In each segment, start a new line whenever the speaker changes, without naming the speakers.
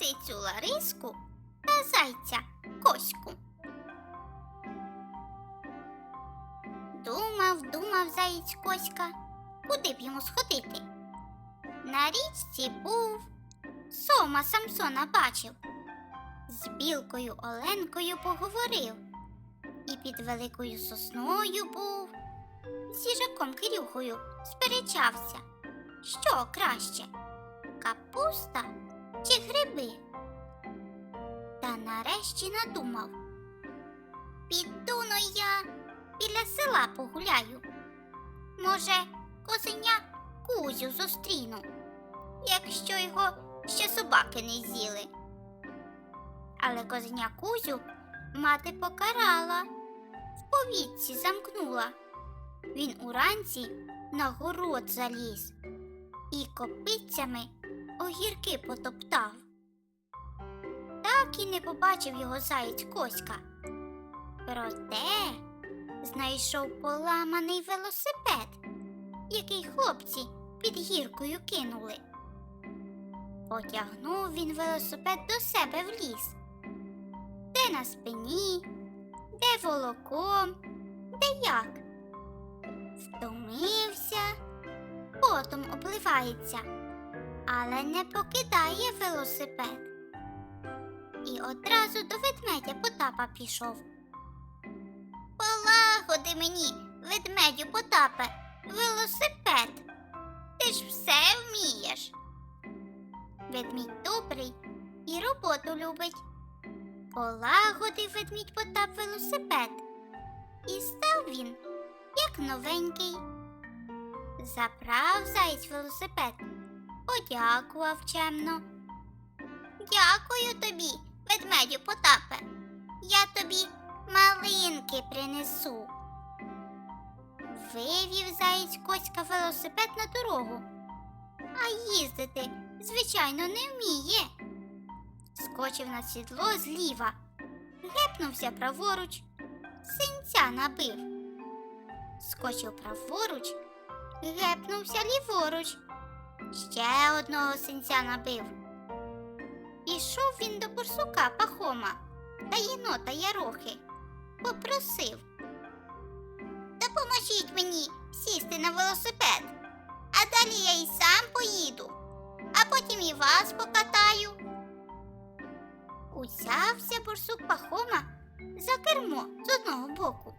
лисицю Лариску та зайця Коську. Думав, думав заєць Коська, куди б йому сходити. На річці був, сома Самсона бачив. З білкою Оленкою поговорив. І під великою сосною був. З їжаком Кирюхою сперечався. Що краще? Капуста чи гриби? Та нарешті надумав. Піду но я біля села погуляю. Може, козеня Кузю зустріну, якщо його ще собаки не з'їли. Але козеня Кузю мати покарала, в повітці замкнула. Він уранці на город заліз і копицями огірки потоптав. Так і не побачив його заєць Коська. Проте знайшов поламаний велосипед, який хлопці під гіркою кинули. Потягнув він велосипед до себе в ліс, де на спині, де волоком, де як. Втомився, потом обливається, але не покидає велосипед. І одразу до ведмедя Потапа пішов. Полагоди мені, ведмедю Потапе, велосипед. Ти ж все вмієш. Ведмідь добрий і роботу любить. Полагодив ведмідь Потап велосипед. І став він, як новенький. Заправ заєць велосипед, подякував чемно. Дякую тобі, ведмедю Потапе. Я тобі малинки принесу. Вивів заєць Коська велосипед на дорогу, а їздити, звичайно, не вміє. Скочив на сідло зліва, гепнувся праворуч, синця набив. Скочив праворуч, гепнувся ліворуч, ще одного синця набив. Пішов він до бурсука Пахома та єнота Ярохи. Попросив. Допоможіть мені сісти на велосипед, а далі я й сам поїду, а потім і вас покатаю. Узявся бурсук Пахома за кермо з одного боку,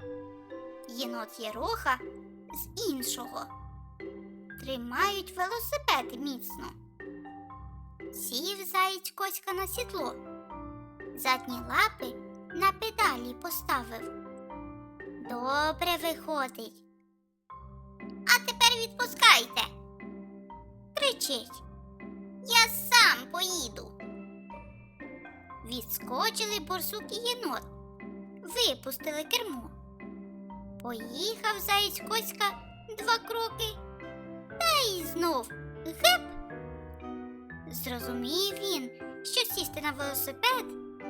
єнот Єроха з іншого. Тримають велосипед міцно. Сів заєць Коська на сідло, задні лапи на педалі поставив. Добре виходить. А тепер відпускайте. Кричить. Я сам поїду. Відскочили борсук і єнот, випустили кермо. Поїхав заєць Коська два кроки, та знов геп. Зрозумів він, що сісти на велосипед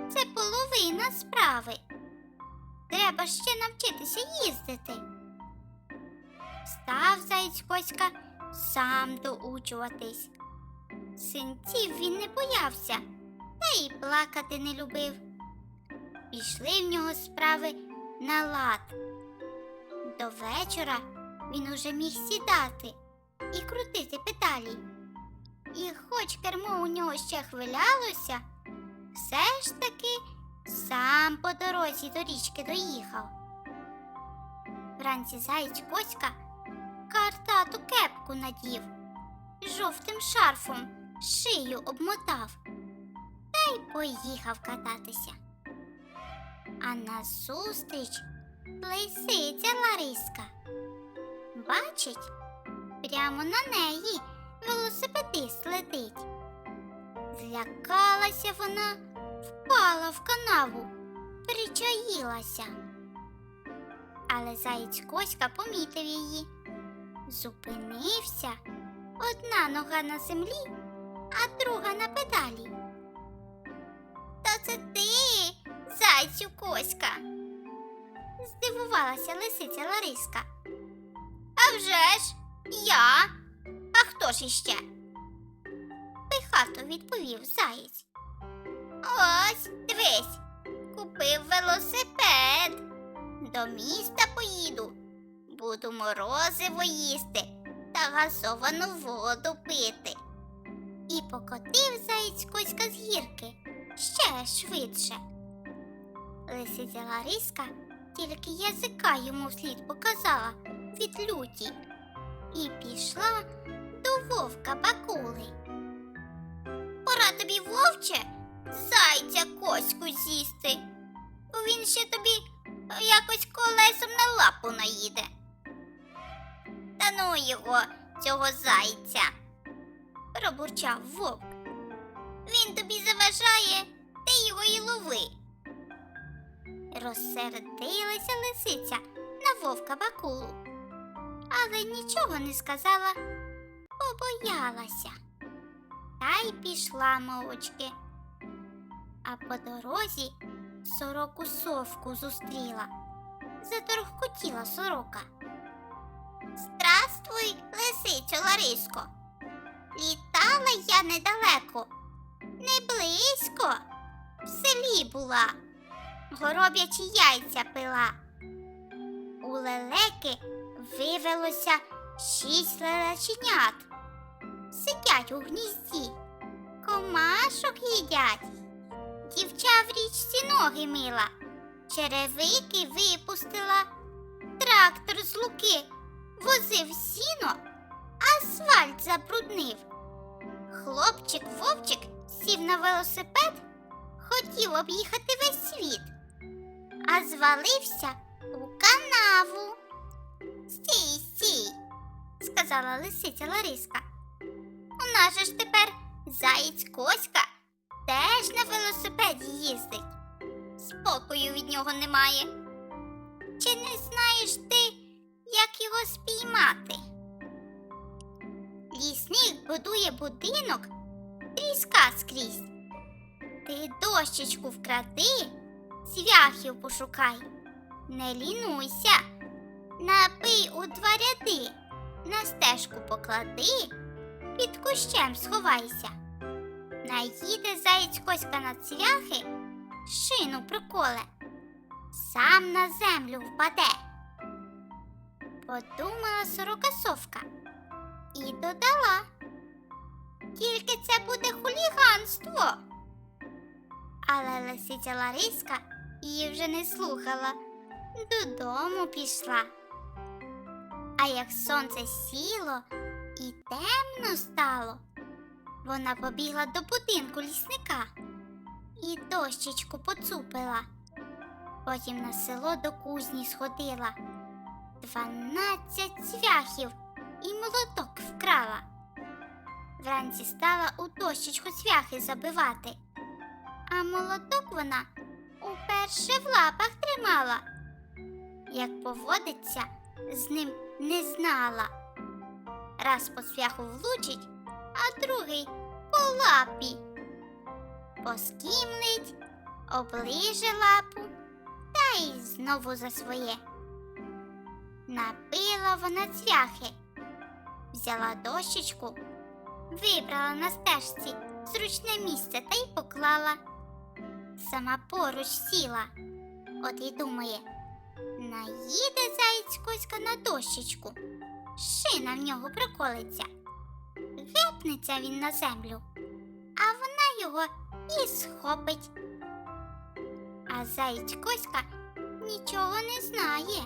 це половина справи. Треба ще навчитися їздити. Став заєць Коська сам доучуватись. Синців він не боявся, та й плакати не любив. Пішли в нього справи на лад. До вечора він уже міг сідати і крутити педалі. І хоч кермо у нього ще хвилялося, все ж таки сам по дорозі до річки доїхав. Вранці заєць Коська картату кепку надів, жовтим шарфом шию обмотав та й поїхав кататися. А назустріч лисиця Лариска. Бачить, прямо на неї велосипедист летить. Злякалася вона, впала в канаву, причаїлася. Але заєць Коська помітив її. Зупинився, одна нога на землі, а друга на педалі. Та це ти, зайцю Коська. Здивувалася лисиця Лариска. А вже ж я. А хто ж іще? Пихато відповів заєць. Ось, дивись, купив велосипед. До міста поїду. Буду морозиво їсти та газовану воду пити. І покотив заєць Коська з гірки ще швидше. Лисиця Лариска тільки язика йому вслід показала від люті і пішла до вовка Бакули. Пора тобі, вовче, зайця коську з'їсти, бо він ще тобі е, якось колесом на лапу наїде. Та ну його, цього зайця, пробурчав вовк. Він тобі заважає, ти його і лови. Розсердилася лисиця на вовка Бакулу, але нічого не сказала, побоялася. Та й пішла мовчки. А по дорозі сороку совку зустріла. Заторгкотіла сорока. Здравствуй, лисицю Лариско. Літала я недалеко, не близько. В селі була, гороб'ячі яйця пила. У лелеки вивелося шість лелеченят. Сидять у гнізді, комашок їдять. Дівча в річці ноги мила, черевики випустила, трактор з луки возив сіно, асфальт забруднив. Хлопчик Вовчик сів на велосипед, хотів об'їхати весь світ, а звалився у канаву. Сказала лисиця Лариска. У нас же ж тепер заєць Коська теж на велосипеді їздить. Спокою від нього немає. Чи не знаєш ти, як його спіймати? Лісник будує будинок, тріска скрізь. Ти дощечку вкради, цвяхів пошукай. Не лінуйся, напий у два ряди, на стежку поклади, під кущем сховайся. Наїде заєць коська на цвяхи, шину проколе, сам на землю впаде. Подумала сорока совка і додала. Тільки це буде хуліганство. Але лисиця Лариска її вже не слухала, додому пішла. А як сонце сіло і темно стало, вона побігла до будинку лісника і дощечку поцупила. Потім на село до кузні сходила. Дванадцять цвяхів і молоток вкрала. Вранці стала у дощечку цвяхи забивати, а молоток вона уперше в лапах тримала. Як поводиться, з ним не знала. Раз по цвяху влучить, а другий по лапі. Поскімлить, оближе лапу та й знову за своє. Напила вона цвяхи, взяла дощечку, вибрала на стежці зручне місце та й поклала. Сама поруч сіла, от і думає, наїде заєць коська на дощечку, шина в нього приколиться. Гепнеться він на землю, а вона його і схопить. А заєць коська нічого не знає.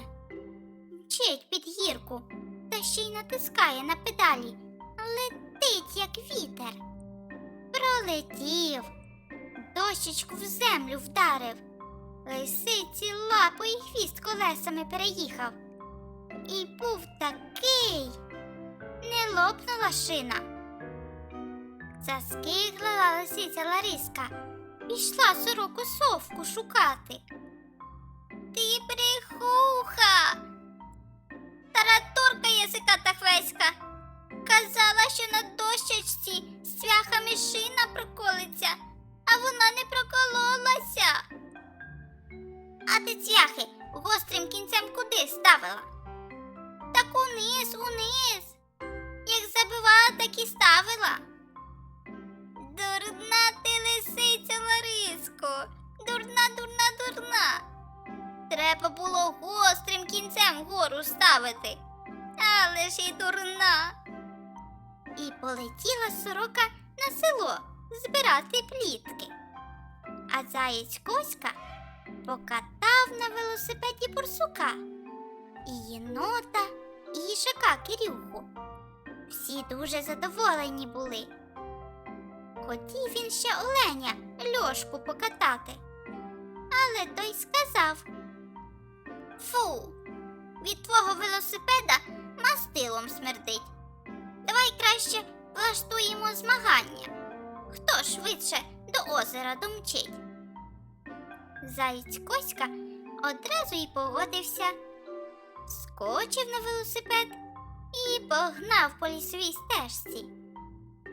Мчить під гірку та ще й натискає на педалі. Летить, як вітер. Пролетів, дощечку в землю вдарив, лисиці лапу і хвіст колесами переїхав. І був такий, не лопнула шина. Заскиглила лисиця Лариска, пішла сороку совку шукати. Ти брехуха, тараторка язика хвеська. Казала, що на дощечці з цвяхами шина проколиться, а вона не прокололася. А ти цвяхи гострим кінцем куди ставила? Так униз, униз. Як забивала, так і ставила. Дурна ти лисиця Лариска. Тихо, дурна, дурна, дурна. Треба було гострим кінцем вгору ставити. Але ж і дурна. І полетіла сорока на село збирати плітки. А заєць Коська покатав на велосипеді бурсука, і єнота, і їжака Кирюху. Всі дуже задоволені були. Хотів він ще оленя льошку покатати. Але той сказав: Фу, від твого велосипеда мастилом смердить. Давай краще влаштуємо змагання. Хто швидше до озера домчить? Заєць Коська одразу й погодився, скочив на велосипед і погнав по лісовій стежці.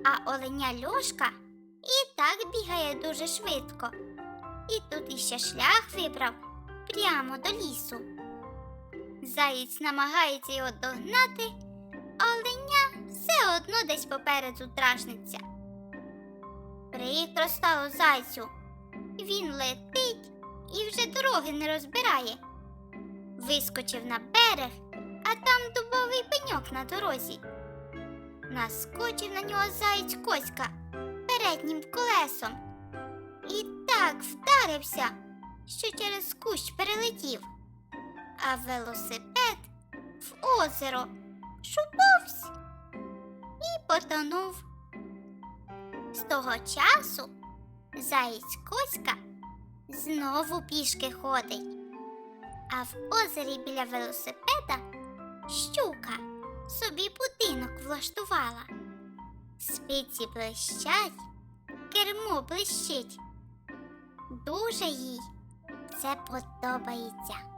А оленя Льошка і так бігає дуже швидко. І тут іще шлях вибрав прямо до лісу. Заєць намагається його догнати, оленя все одно десь попереду дражниться. Прикро стало зайцю. Він летить і вже дороги не розбирає. Вискочив на берег, а там дубовий пеньок на дорозі. Наскочив на нього заєць Коська переднім колесом і так вдарився, що через кущ перелетів, а велосипед в озеро шуповсь і потонув. З того часу заєць Коська знову пішки ходить, а в озері біля велосипеда щука собі будинок влаштувала. Спиці блищать, кермо блищить. Дуже їй це подобається.